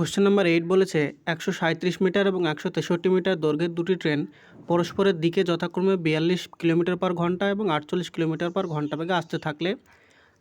Question number eight বলেছে, একশো সাঁত্রিশ মিটার এবং একশো তেষট্টি মিটার দৈর্ঘ্যের দুটি ট্রেন পরস্পরের দিকে যথাক্রমে বিয়াল্লিশ কিলোমিটার পার ঘণ্টা এবং আটচল্লিশ কিলোমিটার পার ঘণ্টা বেগে আসতে থাকলে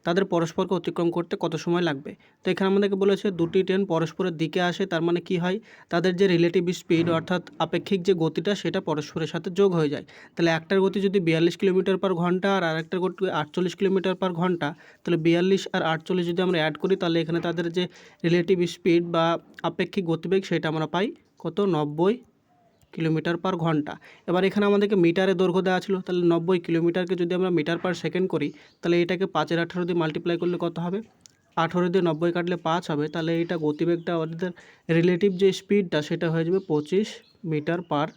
তাদের পরস্পরকে অতিক্রম করতে কত সময় লাগবে? তো এখানে আমাদেরকে বলেছে দুটি ট্রেন পরস্পরের দিকে আসে, তার মানে কি হয়? তাদের যে রিলেটিভ স্পিড অর্থাৎ আপেক্ষিক যে গতিটা, সেটা পরস্পরের সাথে যোগ হয়ে যায়। তাহলে একটার গতি যদি বিয়াল্লিশ কিলোমিটার পার ঘণ্টা আর আরেকটার গতি আটচল্লিশ কিলোমিটার পার ঘণ্টা, তাহলে বিয়াল্লিশ আর আটচল্লিশ যদি আমরা অ্যাড করি, তাহলে এখানে তাদের যে রিলেটিভ স্পিড বা আপেক্ষিক গতিবেগ, সেটা আমরা পাই কত? নব্বই কিলোমিটার পার ঘণ্টা। এবার এখানে আমাদেরকে মিটারে দৈর্ঘ্য দেওয়া ছিল, তাহলে নব্বই কিলোমিটারকে যদি আমরা মিটার পার সেকেন্ড করি, তাহলে এটাকে পাঁচের আঠারো দিয়ে মাল্টিপ্লাই করলে কত হবে? আঠারো দিয়ে নব্বই কাটলে পাঁচ হবে, তাহলে এটা গতিবেগটা ওদের রিলেটিভ যে স্পিডটা সেটা হয়ে যাবে পঁচিশ মিটার পার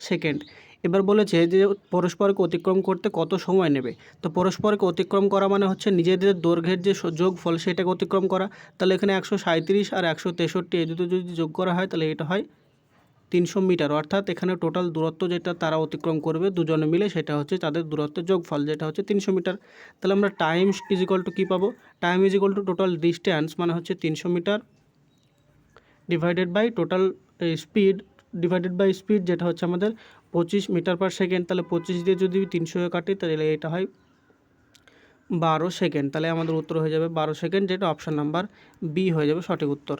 সেকেন্ড। এবার বলেছে যে পরস্পরকে অতিক্রম করতে কত সময় নেবে? তো পরস্পরকে অতিক্রম করা মানে হচ্ছে নিজেদের দৈর্ঘ্যের যে স- যোগফল, সেটাকে অতিক্রম করা। তাহলে এখানে একশো সাঁত্রিশ আর একশো তেষট্টি, এই দুটো যদি যোগ করা হয়, তাহলে এটা হয় তিনশো মিটার। অর্থাৎ এখানে টোটাল দূরত্ব যেটা তারা অতিক্রম করবে দুজনে মিলে, সেটা হচ্ছে তাদের দূরত্বের যোগফল যেটা হচ্ছে তিনশো মিটার। তাহলে আমরা টাইম ইজ ইকুয়াল টু কী পাবো? Time is equal to total distance মানে হচ্ছে তিনশো metre divided by total speed divided by speed যেটা হচ্ছে আমাদের পঁচিশ মিটার পার সেকেন্ড তাহলে পঁচিশ দিয়ে যদি তিনশো কাটি, তাহলে এটা হয় বারো সেকেন্ড তাহলে আমাদের উত্তর হয়ে যাবে বারো সেকেন্ড যেটা অপশান নাম্বার বি হয়ে যাবে সঠিক উত্তর।